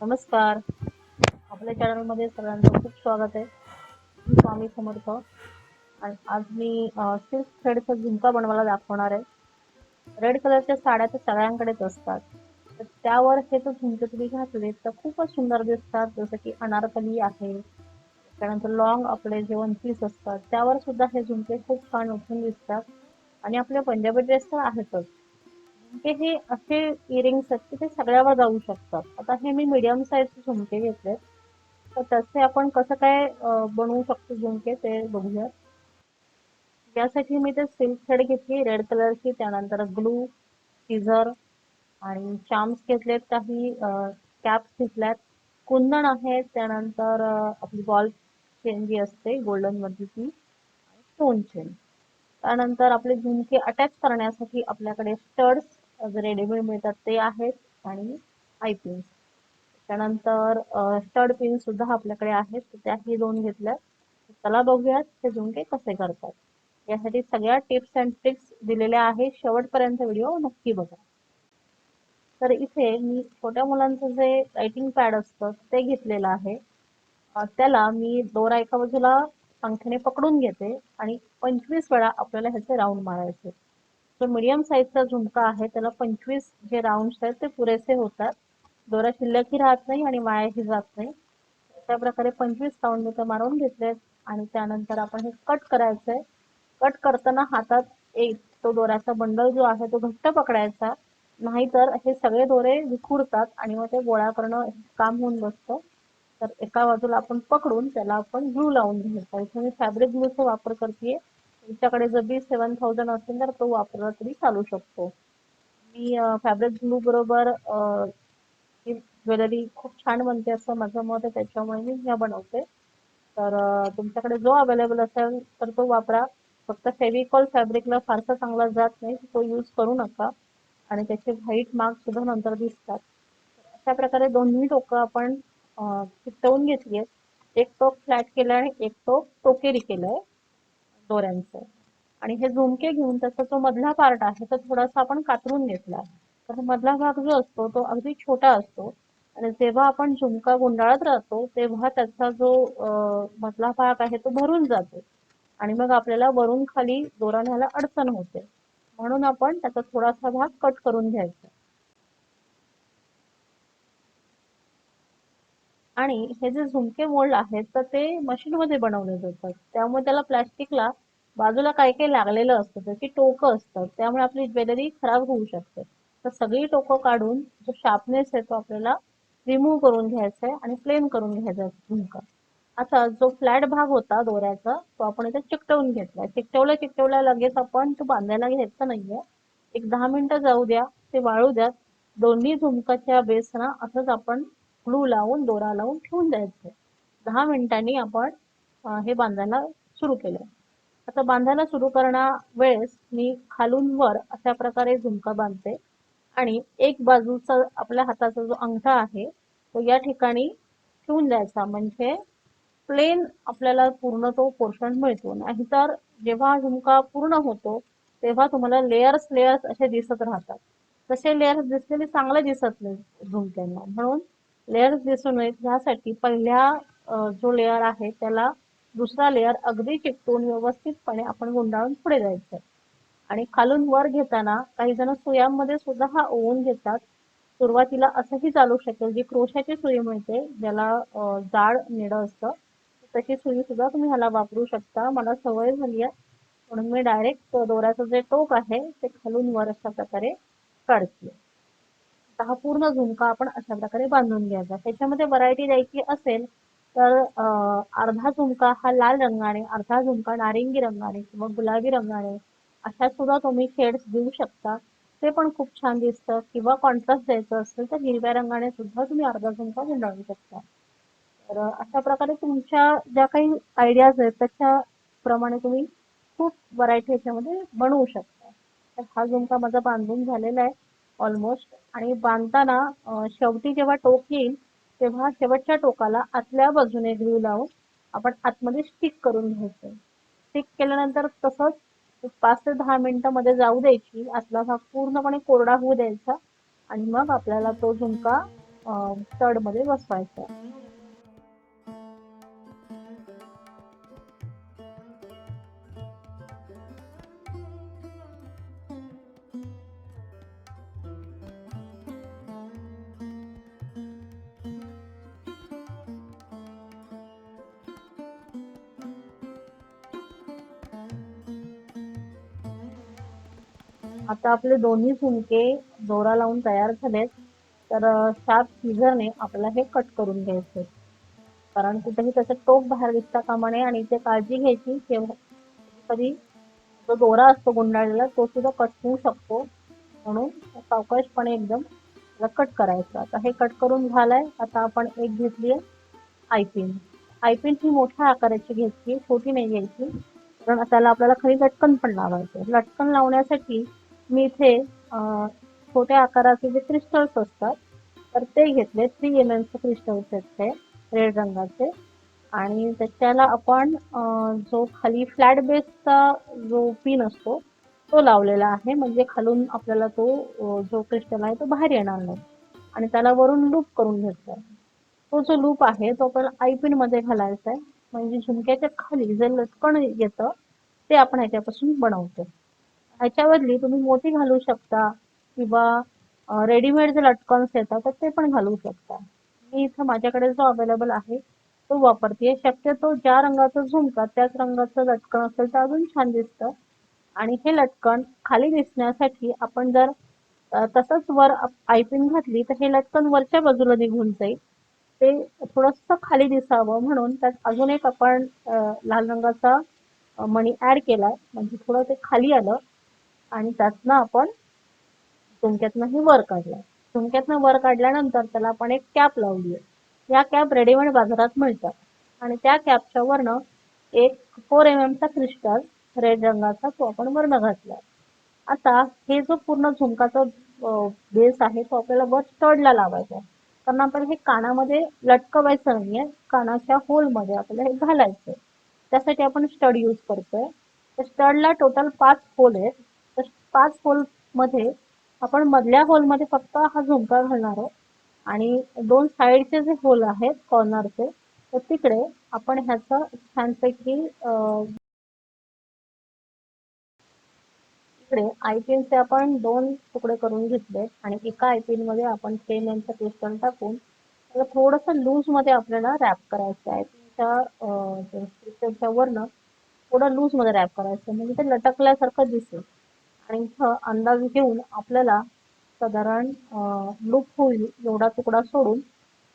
नमस्कार. आपल्या चॅनलमध्ये सगळ्यांचं खूप स्वागत आहे. मी स्वामी समर्थ. आणि आज मी सिल्क थ्रेडचा झुमका बनवायला दाखवणार आहे. रेड कलरच्या साड्या तर सगळ्यांकडेच असतात. तर त्यावर हे जर झुमके तुम्ही घातले तर खूपच सुंदर दिसतात. जसं की अनारकली आहे. त्यानंतर लॉंग आपले जे वन पीस असतात त्यावर सुद्धा हे झुमके खूप छान उठून दिसतात. आणि आपले पंजाबी ड्रेस तर आहेतच. झुमके हे असे इयरिंग्स आहेत की ते सगळ्यावर जाऊ शकतात. आता हे मी मिडियम साईजचे झुमके घेतले. तर तसे आपण कसं काय बनवू शकतो झुमके ते बघूया. यासाठी मी ते सिल्क थ्रेड घेतली रेड कलरची त्यानंतर ग्लू सीझर आणि चार्म्स घेतलेत काही कॅप्स घेतल्यात. कुंदन आहे त्यानंतर आपली बॉल चेन जी असते गोल्डनमध्ये ती स्टोन चेन त्यानंतर आपले झुमके अटॅच करण्यासाठी आपल्याकडे स्टड्स रेडीमेड मिळतात ते आहेत आणि आय पिन्स त्यानंतर स्टड पिन सुद्धा आपल्याकडे आहेत त्याही दोन घेतल्या. चला बघूयात हे झुमके कसे करतात. यासाठी सगळ्या टिप्स अँड ट्रिक्स दिलेल्या आहेत. शेवटपर्यंत व्हिडिओ नक्की बघा. तर इथे मी छोट्या मुलांचं जे रायटिंग पॅड असतं ते घेतलेलं आहे. त्याला मी दोरा एका बाजूला अंगठ्याने पकडून घेते आणि पंचवीस वेळा आपल्याला ह्याचे राऊंड मारायचे. जो मिडियम साईजचा झुमका आहे त्याला पंचवीस जे राऊंड्स आहेत ते पुरेसे होतात. दोरा शिल्लकही राहत नाही आणि वायाही जात नाही. त्या प्रकारे पंचवीस राऊंड मी ते मारून घेतलेत आणि त्यानंतर आपण हे कट करायचंय. कट करताना हातात एक तो दोऱ्याचा बंडल जो आहे तो घट्ट पकडायचा. नाहीतर हे सगळे दोरे विखुरतात आणि मग ते गोळा करणं काम होऊन बसतं. तर एका बाजूला आपण पकडून त्याला आपण ग्लू लावून घ्यायचा इथे मी फॅब्रिक ग्लूचा वापर करते तुमच्याकडे जर बी सेवन थाउजंड असेल तर तो वापरला तरी चालू शकतो. मी फॅब्रिक ग्लू बरोबर ही ज्वेलरी खूप छान बनते असं माझं मत आहे. त्याच्यामुळे मी ह्या बनवते. तर तुमच्याकडे जो अवेलेबल असेल तर तो वापरा. फक्त फेविकॉल फॅब्रिकला फारसा चांगला जात नाही. तो यूज करू नका. आणि त्याचे व्हाईट मार्क सुद्धा नंतर दिसतात. अशा प्रकारे दोन्ही टोकं आपण चिकटवून घेतली आहे. एक टोक फ्लॅट केलं आणि एक टोक टोकेरी केलंय दोऱ्यांचं. आणि हे झुमके घेऊन त्याचा जो मधला पार्ट आहे तो थोडासा आपण कातरून घेतला. तर मधला भाग जो असतो तो अगदी छोटा असतो. आणि जेव्हा आपण झुमका गुंडाळत राहतो तेव्हा त्याचा जो मधला भाग आहे तो भरून जातो. आणि मग आपल्याला वरून खाली दोरा न्यायला अडचण होते. म्हणून आपण त्याचा थोडासा भाग कट करून घ्यायचा. आणि हे जे झुमके मोल्ड आहेत तर ते मशीन मध्ये बनवले जातात. त्यामुळे त्याला प्लॅस्टिकला बाजूला काही काही लागलेलं असतं त्याची टोकं असतात त्यामुळे आपली ज्वेलरी खराब होऊ शकते. तर सगळी टोकं काढून जो शार्पनेस आहे तो आपल्याला रिमूव्ह करून घ्यायचा आहे आणि प्लेन करून घ्यायचा झुमका. आता जो फ्लॅट भाग होता दोऱ्याचा तो आपण इथे चिकटवून घेतला चिकटवल्या चिकटवल्या लगेच आपण तो बांधायला घ्यायचा नाहीये. एक दहा मिनिटं जाऊ द्या ते वाळू द्या. दोन्ही झुमकाच्या बेसना असंच आपण ग्लू लावून दोरा लावून ठेवून द्यायचं. दहा मिनिटांनी आपण हे बांधायला सुरू केलं. आता बांधायला सुरू करण्या वेळेस मी खालून वर अशा प्रकारे झुमका बांधते. आणि एक बाजूचा आपल्या हाताचा जो अंगठा आहे तो या ठिकाणी ठेवून द्यायचा. म्हणजे प्लेन आपल्याला पूर्ण तो पोर्शन मिळतो. नाहीतर जेव्हा झुमका पूर्ण होतो तेव्हा तुम्हाला लेयर्स लेयर्स असे दिसत राहतात. तसे लेयर्स दिसलेले चांगले दिसत नाही झुमक्यांना. म्हणून लेयर्स दिसून येत. यासाठी पहिल्या जो लेअर आहे त्याला दुसरा लेअर अगदी चिकटून व्यवस्थितपणे आपण गुंडाळून पुढे जायचं. आणि खालून वर घेताना काही जण सुयांमध्ये सुद्धा हा ओवून घेतात. सुरुवातीला असंही चालू शकेल जी क्रोशाची सुई मिळते ज्याला जाड निडं असतं. तशी सुई सुद्धा तुम्ही ह्याला वापरू शकता. मला सवय झाली आहे. म्हणून मी डायरेक्ट दोऱ्याचं जे टोक आहे ते खालून वर अशा प्रकारे काढते. आता हा पूर्ण झुमका आपण अशा प्रकारे बांधून घ्यायचा. त्याच्यामध्ये व्हरायटी द्यायची असेल तर अर्धा झुमका हा लाल रंगाने अर्धा झुमका नारिंगी रंगाने किंवा गुलाबी रंगाने अशा सुद्धा तुम्ही शेड्स देऊ शकता. ते पण खूप छान दिसतं किंवा कॉन्ट्रास्ट द्यायचं असेल तर हिरव्या रंगाने सुद्धा तुम्ही अर्धा झुमका गुंडाळू शकता. तर अशा प्रकारे तुमच्या ज्या काही आयडियाज आहेत त्याच्याप्रमाणे तुम्ही खूप व्हरायटी याच्यामध्ये बनवू शकता. तर हा झुमका माझा बांधून झालेला आहे. ऑलमोस्ट आणि बांधताना शेवटी जेव्हा टोक येईल तेव्हा शेवटच्या टोकाला आतल्या बाजूने ग्लू लावून आपण आतमध्ये स्टिक करून घ्यायचं. स्टिक केल्यानंतर तसंच पाच ते दहा मिनिटांमध्ये जाऊ द्यायची. आतला भाग पूर्णपणे कोरडा होऊ द्यायचा. आणि मग आपल्याला तो झुमका तडमध्ये मध्ये बसवायचा. आता आपले दोन्ही झुमके दोरा लावून तयार झालेत. तर शार्प सीझरने आपल्याला हे कट करून घ्यायचे. कारण कुठेही त्याचं टोक बाहेर दिसता कामा नये आणि ते काळजी घ्यायची. की कधी जो दोरा असतो गुंडाळलेला तो सुद्धा कट होऊ शकतो. म्हणून सावकाशपणे एकदम कट करायचं. आता हे कट करून झालंय. आता आपण एक घेतली आहे आयपिन आयपिन ही मोठ्या आकाराची घ्यायची छोटी नाही घ्यायची. कारण त्याला आपल्याला खरी लटकन पण लावायचं लटकन लावण्यासाठी मी इथे छोट्या आकाराचे जे क्रिस्टल्स असतात तर ते घेतले. थ्री एम एमचे क्रिस्टल्स आहेत ते रेड रंगाचे. आणि त्याच्याला आपण जो खाली फ्लॅट बेसचा जो पिन असतो तो लावलेला आहे. म्हणजे खालून आपल्याला तो जो क्रिस्टल आहे तो बाहेर येणार नाही. आणि त्याला वरून लूप करून घेतला तो जो लूप आहे तो आपल्याला आयपिनमध्ये घालायचा आहे. म्हणजे झुमक्याच्या खाली जे लटकन येतं ते आपण ह्याच्यापासून बनवतो. ह्याच्या बदली तुम्ही मोती घालू शकता किंवा रेडीमेड जे लटकन्स येतात तर ते पण घालू शकता. मी इथं माझ्याकडे जो अवेलेबल आहे तो वापरते. शक्यतो ज्या रंगाचा झुमका त्याच रंगाचं लटकन असेल तर अजून छान दिसतं. आणि हे लटकन खाली दिसण्यासाठी आपण जर तसंच वर आयपिन घातली तर हे लटकन वरच्या बाजूला निघून जाईल. ते थोडंसं खाली दिसावं म्हणून त्यात अजून एक आपण लाल रंगाचा मणी ऍड केलाय. म्हणजे थोडं ते खाली आलं आणि त्यातनं आपण सुमक्यातनं हे वर काढलं. सुमक्यातनं वर काढल्यानंतर त्याला आपण एक कॅप लावली आहे या कॅप रेडीमेड बाजारात मिळतात. आणि त्या कॅपच्या वरनं एक फोर एम एमचा क्रिस्टल रेड रंगाचा तो आपण वर्ण घातला आता हे जो पूर्ण झुमकाचा बेस आहे तो आपल्याला वर स्टडला लावायचा आहे. कारण आपण हे कानामध्ये लटकवायचं नाहीये. कानाच्या होलमध्ये आपल्याला हे घालायचं त्यासाठी आपण स्टड यूज करतोय. तर स्टडला टोटल पाच होल आहेत. पाच होलमध्ये आपण मधल्या होलमध्ये फक्त हा झुमका घालणार आहे आणि दोन साईडचे जे होल आहेत कॉर्नरचे तर तिकडे आपण ह्याचं छानपैकी इकडे आयपीनचे आपण दोन तुकडे करून घेतले आणि एका आयपीन मध्ये आपण टेन एमचं क्रिस्टल टाकून त्याला थोडंसं लूजमध्ये आपल्याला रॅप करायचं आहे. त्या क्रिस्टलच्या वरनं थोडं लूजमध्ये रॅप करायचं म्हणजे ते लटकल्यासारखं दिसेल. आणि इथं अंदाज घेऊन आपल्याला साधारण लूप होईल एवढा तुकडा सोडून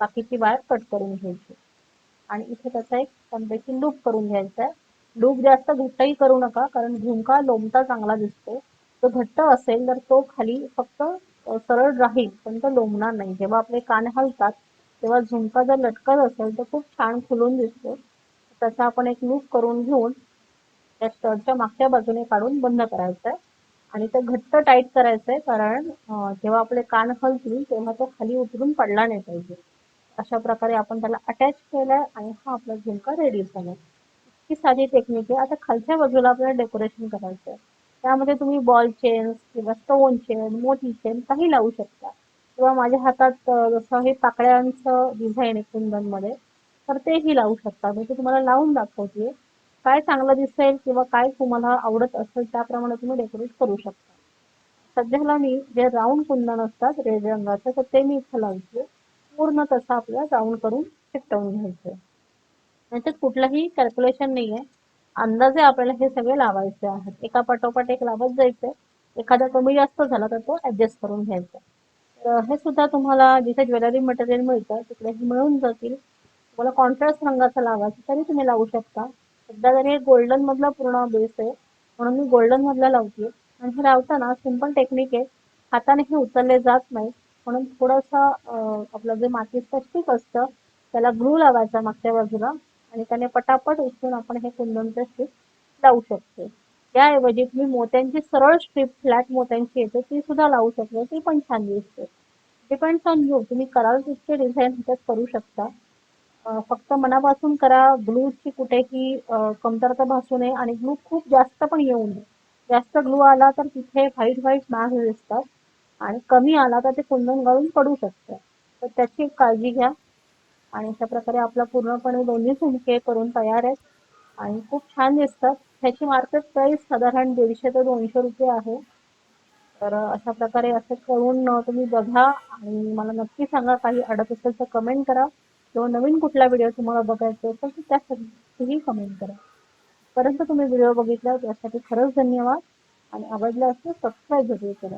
बाकीची वायर कट करून घ्यायची. आणि इथे त्याचा एक छानपैकी लूप करून घ्यायचा आहे. लूप जास्त घट्टही करू नका कारण झुमका लोंबता चांगला दिसतो. तो घट्ट असेल तर तो खाली फक्त सरळ राहील पण तो लोंबणार नाही. जेव्हा आपले कान हलतात तेव्हा झुमका जर लटकत असेल तर खूप छान खुलून दिसतो. त्याचा आपण एक लूप करून घेऊन त्या स्टडच्या मागच्या बाजूने काढून बंद करायचं आहे. आणि ते घट्ट टाईट करायचं आहे कारण जेव्हा आपले कान हलतील तेव्हा तो खाली उतरून पडला नाही पाहिजे. अशा प्रकारे आपण त्याला अटॅच केलाय आणि हा आपला झुमका रेडी झाला ही साधी टेक्निक आहे. आता खालच्या बाजूला आपल्याला डेकोरेशन करायचं आहे त्यामध्ये तुम्ही बॉल चेन्स किंवा स्टोन चेन मोठी चेन काही लावू शकता. किंवा माझ्या हातात जसं हे पाकळ्यांचं डिझाईन आहे कुंदनमध्ये तर तेही लावू शकता. मी ते तुम्हाला लावून दाखवते काय चांगलं दिसेल किंवा काय तुम्हाला आवडत असेल त्याप्रमाणे तुम्ही डेकोरेट करू शकता. सध्याला मी जे राऊंड कुंदन असतात रेड रंगाचं तर ते मी इथं लावते. पूर्ण तसं आपल्याला राऊंड करून चिकटवून घ्यायचं. याच्यात म्हणजे कुठलंही कॅल्क्युलेशन नाही आहे अंदाजे आपल्याला हे सगळे लावायचे आहेत. एका पाठोपाठ एक लावत जायचं. एखादा कमी जास्त झाला तर तो ऍडजस्ट करून घ्यायचा. तर हे सुद्धा तुम्हाला जिथे ज्वेलरी मटेरियल मिळतं तिकडे हे मिळून जातील. तुम्हाला कॉन्ट्रास्ट रंगाचा लावायचं तरी तुम्ही लावू शकता. सध्या तरी हे गोल्डन मधला पूर्ण बेस आहे म्हणून मी गोल्डन मधला लावते. आणि हे लावताना सिंपल टेक्निक आहे हाताने हे उचलले जात नाही. म्हणून थोडासा आपलं जे मातीचं स्टिक असतं त्याला ग्लू लावायचा मागच्या बाजूला. आणि त्याने पटापट उचलून आपण हे कुंदनचं स्टिक लावू शकतो. त्याऐवजी तुम्ही मोत्यांची सरळ स्ट्रीप फ्लॅट मोत्यांची येते ती सुद्धा लावू शकते. ती पण छान दिसते. डिपेंड्स ऑन यू तुम्ही कराल तितके डिझाईन ह्याच्यात करू शकता. फक्त मनापासून करा. ग्लूची कुठेही कमतरता भासू नये आणि ग्लू खूप जास्त पण येऊ नये. जास्त ग्लू आला तर तिथे व्हाईट व्हाईट डाग दिसतात आणि कमी आला तर ते कुंदन गाळून पडू शकतं. तर त्याची काळजी घ्या आणि अशा प्रकारे आपला पूर्णपणे दोन्ही झुमके करून तयार आहेत आणि खूप छान दिसतात. ह्याची मार्केट प्राइस साधारण दीडशे ते दोनशे रुपये आहे. तर अशा प्रकारे असं करून तुम्ही बघा आणि मला नक्की सांगा काही अडत असेल तर कमेंट करा. किंवा नवीन कुठला व्हिडिओ तुम्हाला बघायचा असेल तर त्यासाठीही कमेंट करा. परंतु तुम्ही व्हिडिओ बघितला त्यासाठी खरंच धन्यवाद आणि आवडला असेल सबस्क्राईब जरूर करा.